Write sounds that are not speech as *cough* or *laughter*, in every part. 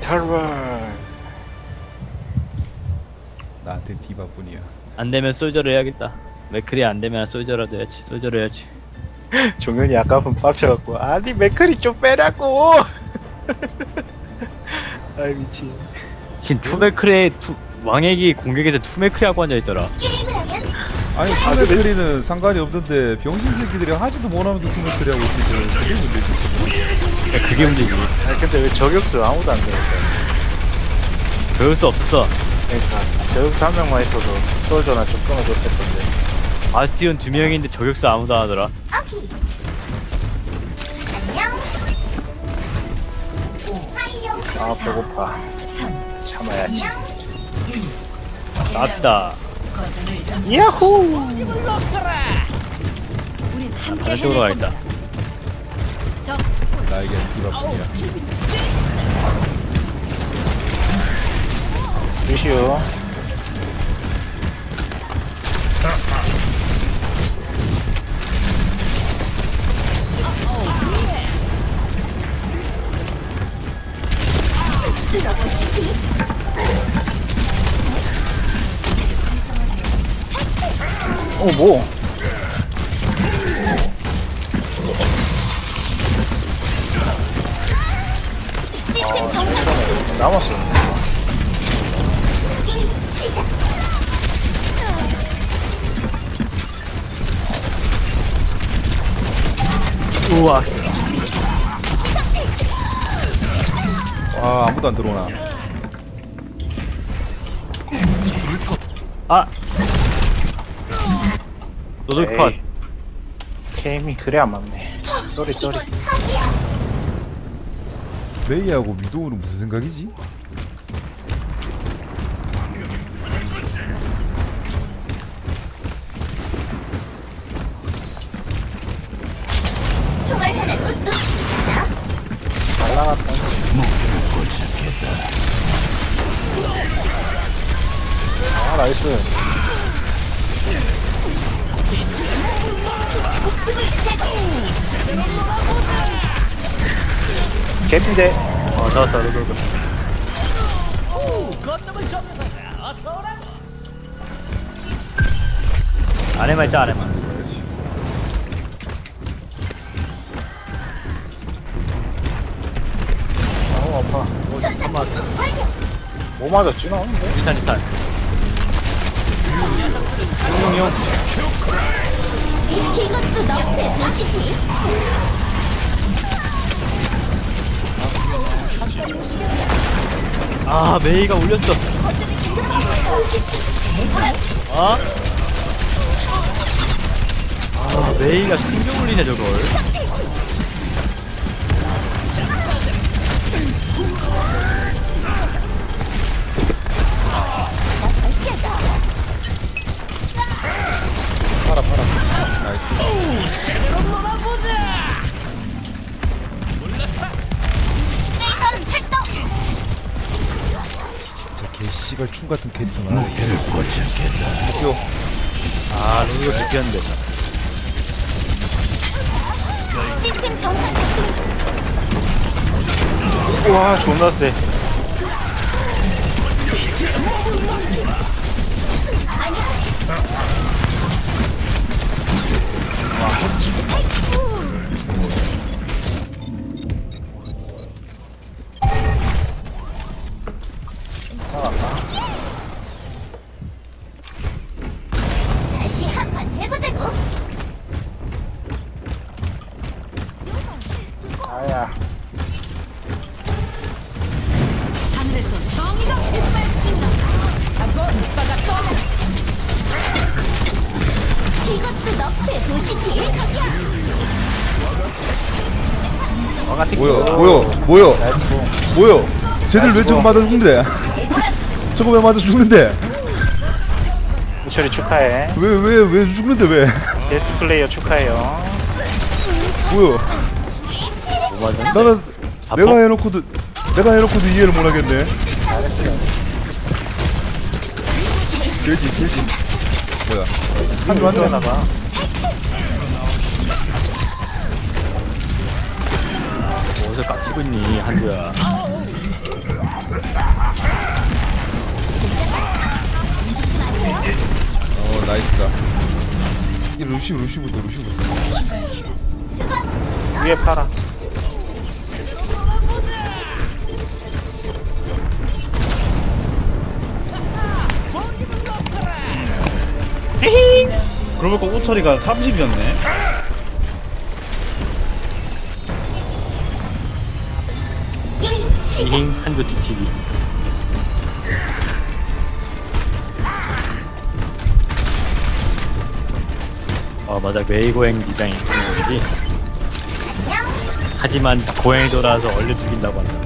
탈발 나한테 디바뿐이야. 안 되면 솔저를 해야겠다. 맥클이 안 되면 솔저라도 해야지. 솔저를 해야지. *laughs* 종현이 아까 분 빡쳐갖고 아니 맥클이 좀 빼라고 *laughs* 아이 미친 진 투맥클의 투, 왕액이 공격에서 투맥클하고 앉아있더라. 아니 아, 투메크리는 상관이 없는데 병신 새끼들이 하지도 못하면서 투메크리 하고 있지. 그게 문제지. 야, 그게 문제지. 아니 근데 왜 저격수 아무도 안 되니까 배울 수 없었어. 그러니까 저격수 한 명만 있어도 솔저나 좀 끊어줬을 건데 바스티온 두 명인데 저격수 아무도 안 하더라. 아 배고파 참아야지 낫다. 야호 다른 쪽으로 가야겠다. 나에게 디바뿐이야. 루시오 어 뭐? 남았어. 우와. 아 아무도 안 들어오나. 아! 너도 컷. 에이, 케임이 그래 안 맞네. 쏘리 쏘리. 메이하고 위도우는 무슨 생각이지? 잘 나갔다. 아 나이스. 개핀데 어, 잡았다, 너도. 안에만 있다, 안에만. 아우 아파. 뭐 맞았지 나? 근데? 일탄, 일탄. 용용용. 이것도 너의 도시지. 아, 메이가 울렸어. 어? 아, 메이가 신경 울리네, 저걸. 나이스. 저 개씨발 충 같은 캐릭터나. 목표를 않겠다. 목표. 아, 로드가 느꼈는데. 시스템 정상 와 존나 세. 아야. 하늘에서 정의가 빗발친다. 이것도 너의 도시지. 뭐야? 뭐야? 뭐야? 나이스 공. 뭐야? 쟤들 왜 저거 공. 맞아 죽는데? *laughs* 저거 왜 맞아 죽는데? 우철이 축하해. 왜 왜 왜 죽는데 왜? 베스트 플레이어 축하해요. 뭐야? 맞아. 나는 내가 해놓고도 내가 해놓고도 이해를 못하겠네. 길지 길지. 뭐야? 한두 한두 나가. 어디서 깍지고 있니 한두야? 어 나이스다. 이 루시 루시부터 루시부터. 위에 파라. 그러고 보니까 오토리가 30이었네. 일 시작 힐링 한조 뒤치기. 아 맞아. 메이고행 디자인 그런 거지. 하지만 고행도라서 얼려 죽인다고 한다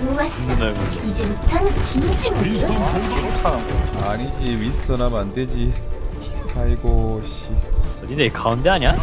좋았어. 아니지 윈스턴 하면 안 되지. 아이고 씨. 어디네 가운데 아니야?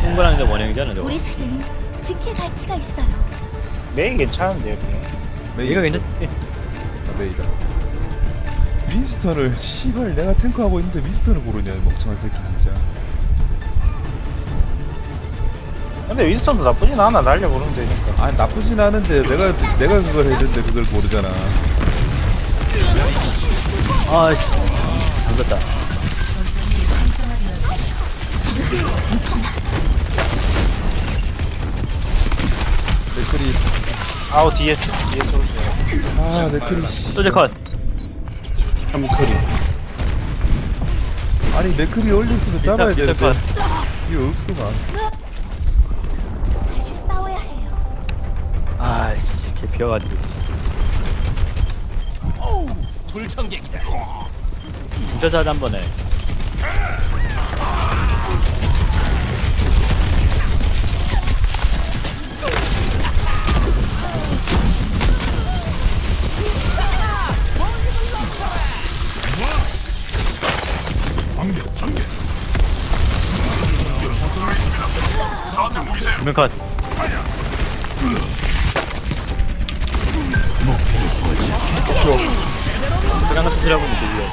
동그랑이도 원형이잖아 저거. 우리 사이에는 지킬 가치가 있어요. 메이 괜찮은데요 그냥 이거 괜찮지? 아, 메이다 윈스턴을 씨발 내가 탱크하고 있는데 윈스턴을 모르냐 이 멍청한 새끼 진짜. 근데 윈스턴도 나쁘진 않아 날려보면 되니까. 아니 나쁘진 않은데 내가 내가 그걸 했는데 그걸 모르잖아. 아씨. 잠겼다. 맥크리 아우 뒤에 뒤에 쏠죠 아 씨. 소재 컷 한미커리. 아니 맥크리 올렸으면 잡아야 되는데. 컷. 이거 없어 막 다시 싸워야 해요. 아씨 개 비어가지고. 진짜 잘한 번에 컷. 그냥 같은 소리 하고 있는데 이거.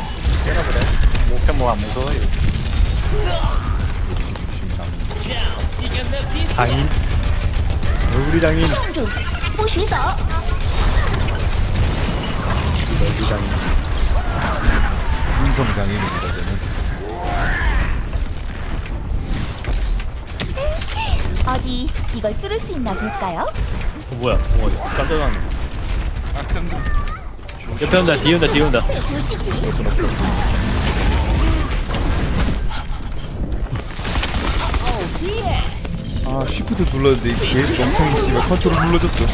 목표 뭐안 무서워요 장인 얼굴이 장인 站住不许走 얼굴 장인 인성 장애인입니다 어디 이걸 뚫을 수 있나 볼까요? 어 뭐야? 어 깜짝 놀랐네 옆에 온다 뒤에 온다 뒤에 온다. 보시지. 아 쉬프트 눌렀는데 이게 개 멍청이 씨발 컨트롤 눌러줬어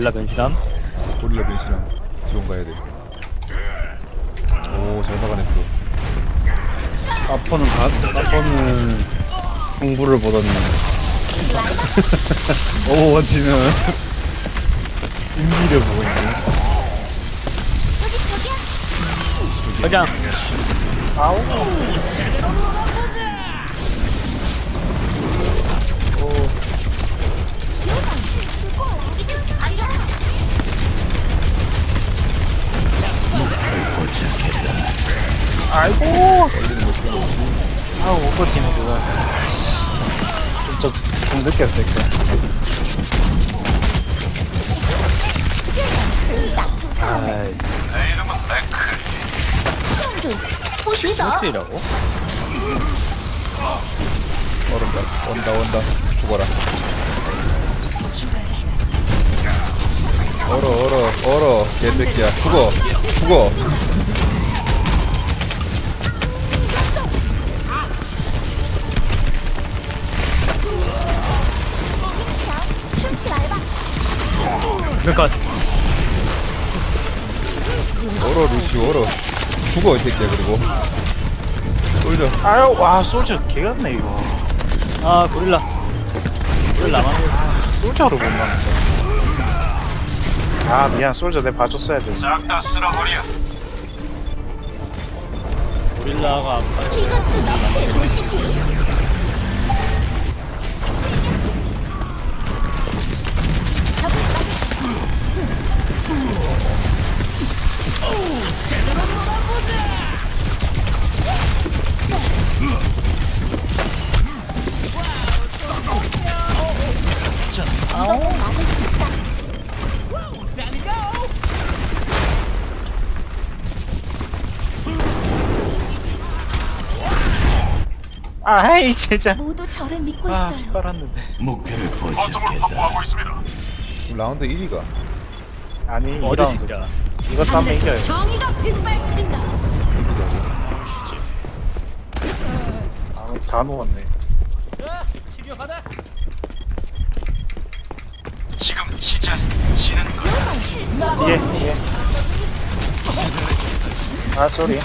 일라 변신함? 고릴라 변신함. 지원 가야 돼. 오, 잘 막아냈어. 아퍼는 가, 아퍼는 공부를 보더니 *laughs* 오버워치는. 인미를 보고 있네. 회장 아 아이고. 아우 못 버티네 그거. 좀좀 느꼈을 거야 아이이라고 아, 어른다 온다 온다. 죽어라. 얼어 얼어 얼어. 개 느끼야. 죽어 죽어. 두명컷 얼어, 루시, 얼어. 죽어, 이 새끼야, 그리고. 쏠져. 아유 와 솔저 개같네 이거. 아 고릴라. 고릴라 나만 아 솔저를 못 막았어. 아 미안 솔저 내 봐줬어야 돼. 고릴라가 아파 이것도 너프의 도시지 이것도 막을 수 있어. 아이 진짜 모두 저를 믿고 아 있어요. 빨았는데 라운드 1위가 아니 어디 이런 진짜 이것 한번 이겨요. 정의가 빗발친다. 아, 다 먹었네. 지금 시작. 신은 예, 예. 아, 소리.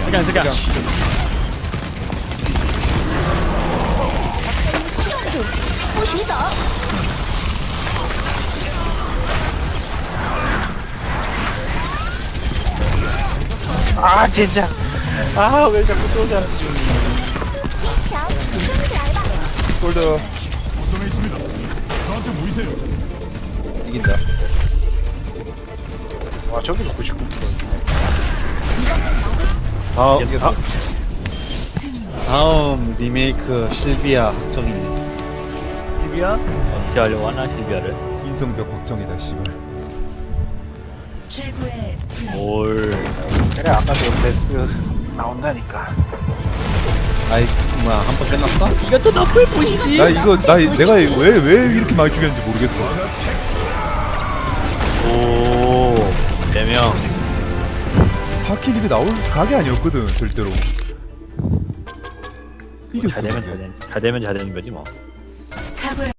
잠깐 잠깐 오시죠. 아 진짜. 아 왜 자꾸 쏘냐 골드. 이긴다. 와 저기도 99% 다음 다음 리메이크 실비아 걱정이네 실비아? 어떻게 하려고 하나 실비아를? 인성벽 걱정이다 씨발. 최고의 올 그래 아까 그 베스 나온다니까. 아이, 뭐야, 한 번 끝났어? 이것도 나쁠 뿐이지? 나 이거 나 이- 내가 왜 왜 이렇게 많이 죽였는지 모르겠어. 오 4명. 4킬 이게 나올 각이 아니었거든 절대로. 이겼어 잘 되면 잘 되는 잘 되면 잘 되는 거지 뭐